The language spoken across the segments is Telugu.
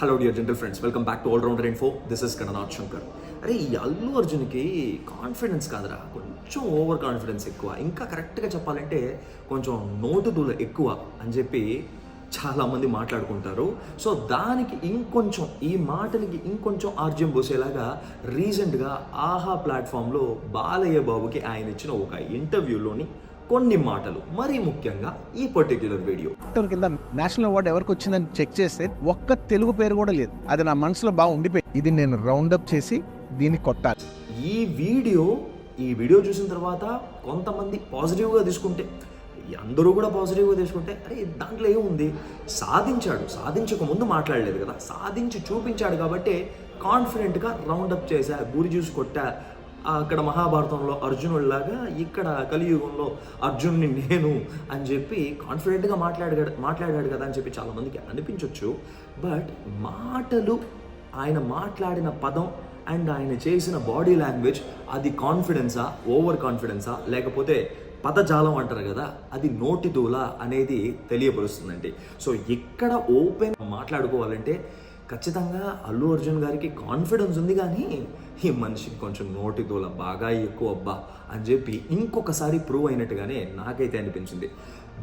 Hello dear gentle friends welcome back to all rounder info this is Gananath Shankar అరే ఈ అల్లు అర్జున్కి కాన్ఫిడెన్స్ కాదురా. కొంచెం ఓవర్ కాన్ఫిడెన్స్ ఎక్కువ. ఇంకా కరెక్ట్గా చెప్పాలంటే కొంచెం నోటు దూల ఎక్కువ అని చెప్పి చాలామంది మాట్లాడుకుంటారు. సో దానికి ఇంకొంచెం ఈ మాటలకి ఇంకొంచెం ఆర్జ్యం పోసేలాగా రీసెంట్గా ఆహా ప్లాట్ఫామ్లో బాలయ్య బాబుకి ఆయన ఇచ్చిన ఒక ఇంటర్వ్యూలోని కొన్ని మాటలు. మరీ ముఖ్యంగా ఈ పర్టిక్యులర్ వీడియో కింద నేషనల్ అవార్డు ఎవరికి వచ్చిందని చెక్ చేస్తే ఒక్క తెలుగు పేరు కూడా లేదు. అది నా మనసులో బాగా ఉండిపోయింది ఇది నేను రౌండప్ చేసి దీన్ని కొట్టాలి. ఈ వీడియో ఈ వీడియో చూసిన తర్వాత కొంతమంది పాజిటివ్గా తీసుకుంటే అందరూ కూడా పాజిటివ్గా తీసుకుంటే అరే దాంట్లో ఏముంది? సాధించాడు. సాధించక ముందు మాట్లాడలేదు కదా. సాధించి చూపించాడు కాబట్టి కాన్ఫిడెంట్గా రౌండప్ చేశా గురి చూసి కొట్టా అక్కడ మహాభారతంలో అర్జునుడిలాగా ఇక్కడ కలియుగంలో అర్జున్ని నేను అని చెప్పి కాన్ఫిడెంట్గా మాట్లాడాడు మాట్లాడాడు కదా అని చెప్పి చాలామందికి అనిపించవచ్చు బట్ మాటలు ఆయన మాట్లాడిన పదం అండ్ ఆయన చేసిన బాడీ లాంగ్వేజ్ అది కాన్ఫిడెన్సా ఓవర్ కాన్ఫిడెన్సా లేకపోతే పదజాలం అంటారు కదా అది నోటి దూల అనేది తెలియపరుస్తుందండి. సో ఇక్కడ ఓపెన్ మాట్లాడుకోవాలంటే ఖచ్చితంగా అల్లు అర్జున్ గారికి కాన్ఫిడెన్స్ ఉంది కానీ ఈ మనిషికి కొంచెం నోటి దూల బాగా ఎక్కువ అబ్బా అని చెప్పి ఇంకొకసారి ప్రూవ్ అయినట్టుగానే నాకైతే అనిపించింది.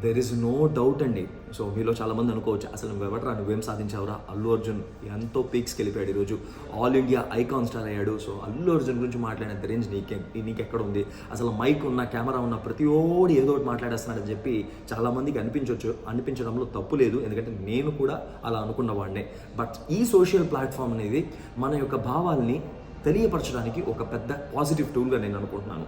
దెర్ ఇస్ నో డౌట్ అండి. సో మీలో చాలామంది అనుకోవచ్చు అసలు నువ్వెవడరా? నువ్వేం సాధించావురా? అల్లు అర్జున్ ఎంతో పీక్స్కి వెళ్ళిపోయాడు ఈరోజు. ఆల్ ఇండియా ఐకాన్ స్టార్ అయ్యాడు. సో అల్లు అర్జున్ గురించి మాట్లాడిన రేంజ్ నీకే నీకెక్కడ ఉంది? అసలు మైక్ ఉన్న కెమెరా ఉన్న ప్రతి ఓడి ఏదో ఒకటి మాట్లాడేస్తున్నాడని చెప్పి చాలామందికి అనిపించవచ్చు అనిపించడంలో తప్పు లేదు. ఎందుకంటే నేను కూడా అలా అనుకున్నవాడినే బట్ ఈ సోషల్ ప్లాట్ఫామ్ అనేది మన యొక్క భావాల్ని తెలియపరచడానికి ఒక పెద్ద పాజిటివ్ టూల్గా నేను అనుకుంటున్నాను.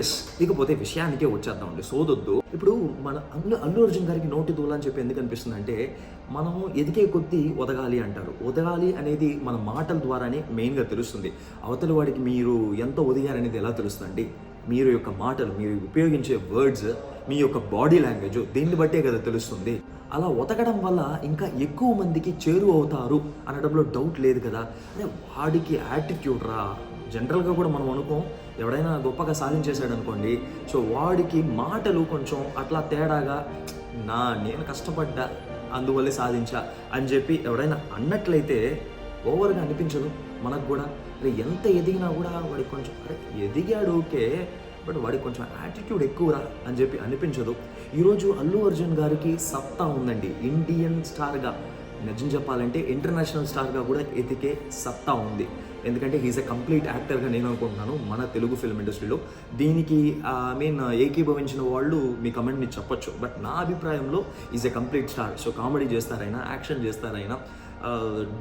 ఎస్ ఇకపోతే విషయానికే వచ్చేద్దామండి. సోదొద్దు. ఇప్పుడు మన అల్లు అల్లు అర్జున్ గారికి నోటి దూల అని చెప్పి ఎందుకు అనిపిస్తుంది అంటే మనము ఎదిగే కొద్దీ ఒదగాలి అంటారు. ఒదగాలి అనేది మన మాటల ద్వారానే మెయిన్గా తెలుస్తుంది. అవతలి వాడికి మీరు ఎంత ఒదిగారనేది ఎలా తెలుస్తుందండి? మీరు యొక్క మాటలు మీరు ఉపయోగించే వర్డ్స్ మీ యొక్క బాడీ లాంగ్వేజ్ దీన్ని బట్టే కదా తెలుస్తుంది. అలా ఒతకడం వల్ల ఇంకా ఎక్కువ మందికి చేరువ అవుతారు అనడంలో డౌట్ లేదు కదా. అదే వాడికి యాటిట్యూడ్ రా. జనరల్గా కూడా మనం అనుకోం ఎవడైనా గొప్పగా సాధించేశాడు అనుకోండి సో వాడికి మాటలు కొంచెం అట్లా తేడాగా నా నేను కష్టపడ్డా అందువల్లే సాధించా అని చెప్పి ఎవడైనా అన్నట్లయితే ఓవర్గా అనిపించదు మనకు కూడా. అరే ఎంత ఎదిగినా కూడా వాడికి కొంచెం అరే ఎదిగాడు ఓకే బట్ వాడికి కొంచెం యాటిట్యూడ్ ఎక్కువరా అని చెప్పి అనిపించదు. ఈరోజు అల్లు అర్జున్ గారికి సత్తా ఉందండి. ఇండియన్ స్టార్గా నిజం చెప్పాలంటే ఇంటర్నేషనల్ స్టార్గా కూడా ఎతికే సత్తా ఉంది. ఎందుకంటే హీస్ ఎ కంప్లీట్ యాక్టర్గా నేను అనుకుంటున్నాను మన తెలుగు ఫిల్మ్ ఇండస్ట్రీలో దీనికి ఐ మీన్ ఏకీభవించిన వాళ్ళు మీ కమెంట్ని చెప్పొచ్చు. బట్ నా అభిప్రాయంలో is a complete star so comedy చేస్తారైనా action చేస్తారైనా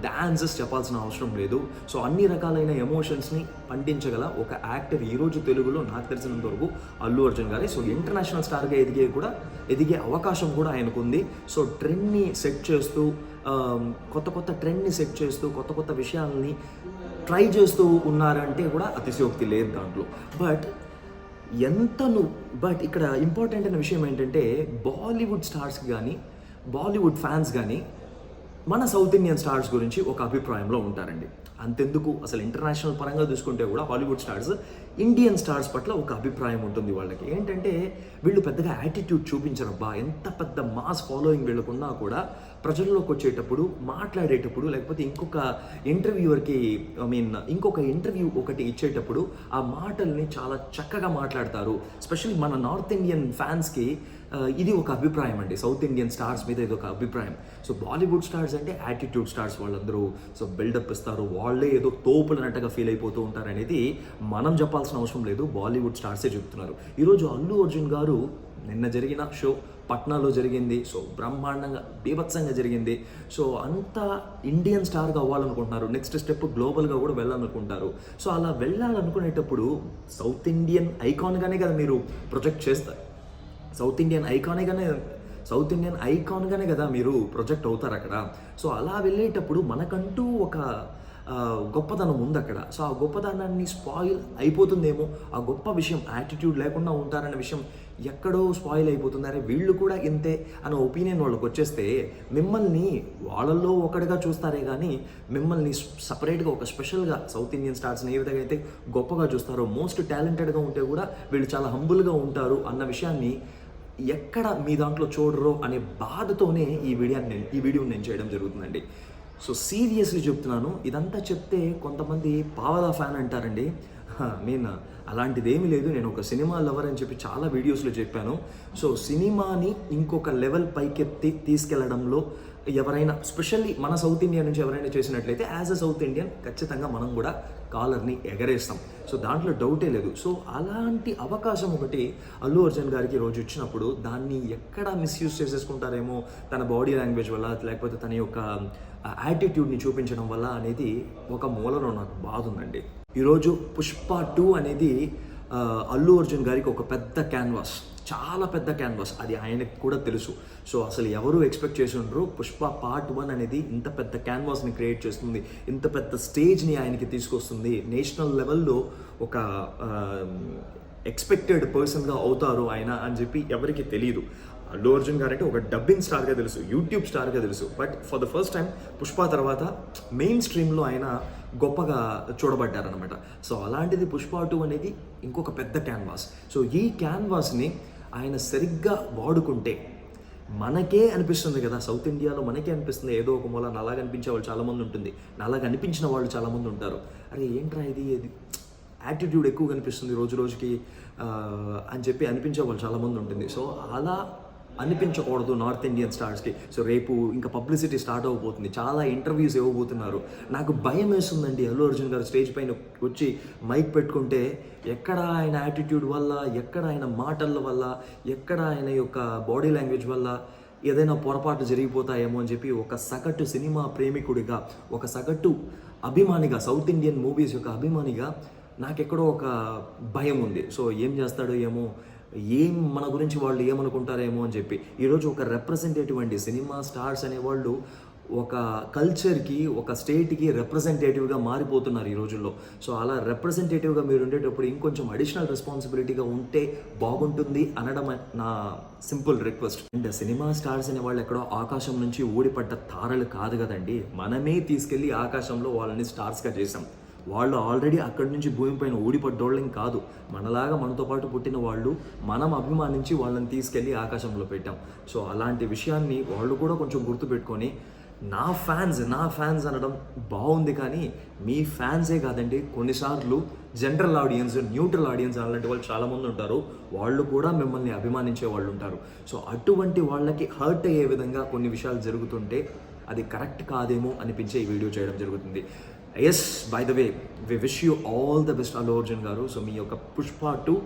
డాన్సెస్ చెప్పాల్సిన అవసరం లేదు. సో అన్ని రకాలైన ఎమోషన్స్ని పండించగల ఒక యాక్టర్ ఈరోజు తెలుగులో నాకు తెలిసినంత వరకు అల్లు అర్జున్ గారే. సో ఇంటర్నేషనల్ స్టార్గా ఎదిగే కూడా ఎదిగే అవకాశం కూడా ఆయనకు ఉంది సో ట్రెండ్ని సెట్ చేస్తూ కొత్త కొత్త ట్రెండ్ని సెట్ చేస్తూ కొత్త కొత్త విషయాల్ని ట్రై చేస్తూ ఉన్నారంటే కూడా అతిశయోక్తి లేదు దాంట్లో. బట్ ఎంత నువ్వు బట్ ఇక్కడ ఇంపార్టెంట్ అయిన విషయం ఏంటంటే బాలీవుడ్ స్టార్స్కి కానీ బాలీవుడ్ ఫ్యాన్స్ కానీ మన సౌత్ ఇండియన్ స్టార్స్ గురించి ఒక అభిప్రాయంలో ఉంటారండి. అంతెందుకు? అసలు ఇంటర్నేషనల్ పరంగా చూసుకుంటే కూడా హాలీవుడ్ స్టార్స్ ఇండియన్ స్టార్స్ పట్ల ఒక అభిప్రాయం ఉంటుంది వాళ్ళకి. ఏంటంటే వీళ్ళు పెద్దగా యాటిట్యూడ్ చూపించరబ్బా ఎంత పెద్ద మాస్ ఫాలోయింగ్ వీళ్ళకున్నా కూడా ప్రజల్లోకి వచ్చేటప్పుడు మాట్లాడేటప్పుడు లేకపోతే ఇంకొక ఇంటర్వ్యూవర్కి ఐ మీన్ ఇంకొక ఇంటర్వ్యూ ఒకటి ఇచ్చేటప్పుడు ఆ మాటల్ని చాలా చక్కగా మాట్లాడతారు. స్పెషల్లీ మన నార్త్ ఇండియన్ ఫ్యాన్స్కి ఇది ఒక అభిప్రాయం అండి. సౌత్ ఇండియన్ స్టార్స్ మీద ఇది ఒక అభిప్రాయం. సో బాలీవుడ్ స్టార్స్ అంటే యాటిట్యూడ్ స్టార్స్ వాళ్ళందరూ సో బిల్డప్ ఇస్తారు. వాళ్ళే ఏదో తోపులన్నట్టుగా ఫీల్ అయిపోతూ ఉంటారు అనేది మనం చెప్పాల్సిన అవసరం లేదు. బాలీవుడ్ స్టార్సే చెప్తున్నారు. ఈరోజు అల్లు అర్జున్ గారు నిన్న జరిగిన షో పట్నాలో జరిగింది. సో బ్రహ్మాండంగా బీభత్సంగా జరిగింది. సో అంత ఇండియన్ స్టార్గా అవ్వాలనుకుంటున్నారు. నెక్స్ట్ స్టెప్ గ్లోబల్గా కూడా వెళ్ళాలనుకుంటారు. సో అలా వెళ్ళాలనుకునేటప్పుడు సౌత్ ఇండియన్ ఐకాన్గానే కదా మీరు ప్రొజెక్ట్ చేస్తారు. సౌత్ ఇండియన్ ఐకాన్గానే సౌత్ ఇండియన్ ఐకాన్గానే కదా మీరు ప్రొజెక్ట్ అవుతారు అక్కడ. సో అలా వెళ్ళేటప్పుడు మనకంటూ ఒక గొప్పతనం ఉంది అక్కడ. సో ఆ గొప్పతనాన్ని స్పాయిల్ అయిపోతుందేమో ఆ గొప్ప విషయం యాటిట్యూడ్ లేకుండా ఉంటారనే విషయం ఎక్కడో స్పాయిల్ అయిపోతుంది. అరే వీళ్ళు కూడా ఇంతే అనే ఒపీనియన్ వాళ్ళకి వచ్చేస్తే మిమ్మల్ని వాళ్ళల్లో ఒకటిగా చూస్తారే కానీ మిమ్మల్ని సపరేట్గా ఒక స్పెషల్గా సౌత్ ఇండియన్ స్టార్స్ని ఏ విధంగా అయితే గొప్పగా చూస్తారో మోస్ట్ టాలెంటెడ్గా ఉంటే కూడా వీళ్ళు చాలా హంబుల్గా ఉంటారు అన్న విషయాన్ని ఎక్కడ మీ దాంట్లో చూడరో అనే బాధతోనే ఈ వీడియోని నేను ఈ వీడియోని నేను చేయడం జరుగుతుందండి. సో సీరియస్లీ చెప్తున్నాను ఇదంతా చెప్తే కొంతమంది పావలా ఫ్యాన్ అంటారండి. మీన్ అలాంటిది ఏమీ లేదు నేను ఒక సినిమా లవర్ అని చెప్పి చాలా వీడియోస్లో చెప్పాను. సో సినిమాని ఇంకొక లెవెల్ పైకెత్తి తీసుకెళ్ళడంలో ఎవరైనా స్పెషల్లీ మన సౌత్ ఇండియా నుంచి ఎవరైనా చేసినట్లయితే యాజ్ అ సౌత్ ఇండియన్ ఖచ్చితంగా మనం కూడా కాలర్ని ఎగరేస్తాం. సో దాంట్లో డౌటే లేదు. సో అలాంటి అవకాశం ఒకటి అల్లు అర్జున్ గారికి రోజు ఇచ్చినప్పుడు దాన్ని ఎక్కడ మిస్యూజ్ చేసేసుకుంటారేమో తన బాడీ లాంగ్వేజ్ వల్ల లేకపోతే తన యొక్క యాటిట్యూడ్ని చూపించడం వల్ల అనేది ఒక మూలలో నాకు బాధ ఉందండి. ఈరోజు పుష్ప టూ అనేది అల్లు అర్జున్ గారికి ఒక పెద్ద క్యాన్వాస్ చాలా పెద్ద క్యాన్వాస్ అది ఆయనకు కూడా తెలుసు. సో అసలు ఎవరు ఎక్స్పెక్ట్ చేసి ఉండరు. పుష్ప పార్ట్ వన్ అనేది ఇంత పెద్ద క్యాన్వాస్ని క్రియేట్ చేస్తుంది. ఇంత పెద్ద స్టేజ్ని ఆయనకి తీసుకొస్తుంది. నేషనల్ లెవెల్లో ఒక ఎక్స్పెక్టెడ్ పర్సన్గా అవుతారు ఆయన అని చెప్పి ఎవరికి తెలియదు అల్లు అర్జున్ గారు అంటే ఒక డబ్బింగ్ స్టార్గా తెలుసు యూట్యూబ్ స్టార్గా తెలుసు. But for the first time Pushpa తర్వాత మెయిన్ స్ట్రీమ్లో ఆయన గొప్పగా చూడబడ్డారనమాట సో అలాంటిది పుష్ప టూ అనేది ఇంకొక పెద్ద క్యాన్వాస్ సో ఈ క్యాన్వాస్ని ఆయన సరిగ్గా వాడుకుంటే మనకే అనిపిస్తుంది కదా. సౌత్ ఇండియాలో మనకే అనిపిస్తుంది. ఏదో ఒక మూల నలాగా అనిపించే వాళ్ళు చాలామంది ఉంటుంది. నలా అనిపించిన వాళ్ళు చాలామంది ఉంటారు. అరే ఏంట్రా ఇది? ఇది యాటిట్యూడ్ ఎక్కువ కనిపిస్తుంది రోజు రోజుకి అని చెప్పి అనిపించే వాళ్ళు చాలామంది ఉంటుంది. సో అలా అనిపించకూడదు నార్త్ ఇండియన్ స్టార్స్కి సో రేపు ఇంకా పబ్లిసిటీ స్టార్ట్ అవ్వబోతుంది. చాలా ఇంటర్వ్యూస్ ఇవ్వబోతున్నారు. నాకు భయం వేస్తుందండి అల్లు అర్జున్ గారు స్టేజ్ పైన వచ్చి మైక్ పెట్టుకుంటే ఎక్కడ ఆయన యాటిట్యూడ్ వల్ల ఎక్కడ ఆయన మాటల వల్ల ఎక్కడ ఆయన యొక్క బాడీ లాంగ్వేజ్ వల్ల ఏదైనా పొరపాటు జరిగిపోతాయేమో అని చెప్పి ఒక సగటు సినిమా ప్రేమికుడిగా ఒక సగటు అభిమానిగా సౌత్ ఇండియన్ మూవీస్ యొక్క అభిమానిగా నాకెక్కడో ఒక భయం ఉంది. సో ఏం చేస్తాడో ఏమో ఏం మన గురించి వాళ్ళు ఏమనుకుంటారేమో అని చెప్పి. ఈరోజు ఒక రిప్రజెంటేటివ్ అండి సినిమా స్టార్స్ అనేవాళ్ళు ఒక కల్చర్కి ఒక స్టేట్కి రిప్రజెంటేటివ్గా మారిపోతున్నారు ఈ రోజుల్లో. సో అలా రిప్రజెంటేటివ్గా మీరు ఉండేటప్పుడు ఇంకొంచెం అడిషనల్ రెస్పాన్సిబిలిటీగా ఉంటే బాగుంటుంది అనడం నా simple request and cinema stars అనే వాళ్ళు ఎక్కడో ఆకాశం నుంచి ఊడిపడ్డ తారలు కాదు కదండి. మనమే తీసుకెళ్ళి ఆకాశంలో వాళ్ళని స్టార్స్గా చేసాం వాళ్ళు ఆల్రెడీ అక్కడి నుంచి భూమిపైన ఊడిపడ్డోళ్ళం కాదు. మనలాగా మనతో పాటు పుట్టిన వాళ్ళు మనం అభిమానించి వాళ్ళని తీసుకెళ్ళి ఆకాశంలో పెట్టాం. సో అలాంటి విషయాన్ని వాళ్ళు కూడా కొంచెం గుర్తుపెట్టుకొని నా ఫ్యాన్స్ నా ఫ్యాన్స్ అనడం బాగుంది కానీ మీ ఫ్యాన్సే కాదండి. కొన్నిసార్లు జనరల్ ఆడియన్స్ న్యూట్రల్ ఆడియన్స్ అలాంటి వాళ్ళు చాలామంది ఉంటారు. వాళ్ళు కూడా మిమ్మల్ని అభిమానించే వాళ్ళు ఉంటారు. సో అటువంటి వాళ్ళకి హర్ట్ అయ్యే విధంగా కొన్ని విషయాలు జరుగుతుంటే అది కరెక్ట్ కాదేమో అనిపించే ఈ వీడియో చేయడం జరుగుతుంది. Yes by the way we wish you all the best Allu Arjun garu so మీ యొక్క పుష్ప టూ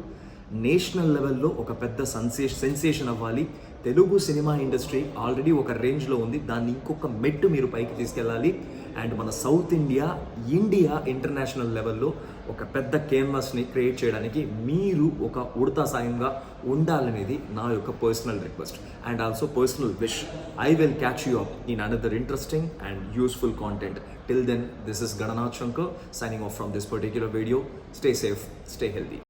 నేషనల్ లెవెల్లో ఒక పెద్ద సన్సేష్ సెన్సేషన్ అవ్వాలి. తెలుగు సినిమా ఇండస్ట్రీ ఆల్రెడీ ఒక రేంజ్లో ఉంది. దాన్ని ఇంకొక మెట్టు మీరు పైకి తీసుకెళ్ళాలి. అండ్ మన సౌత్ ఇండియా ఇండియా ఇంటర్నేషనల్ లెవెల్లో ఒక పెద్ద కేన్వాస్ని క్రియేట్ చేయడానికి మీరు ఒక ఉడతా సాయంగా ఉండాలనేది నా యొక్క personal request and also personal wish I will catch you up in another interesting and useful content till then this is Gananath Shankar signing off from this particular video stay safe stay healthy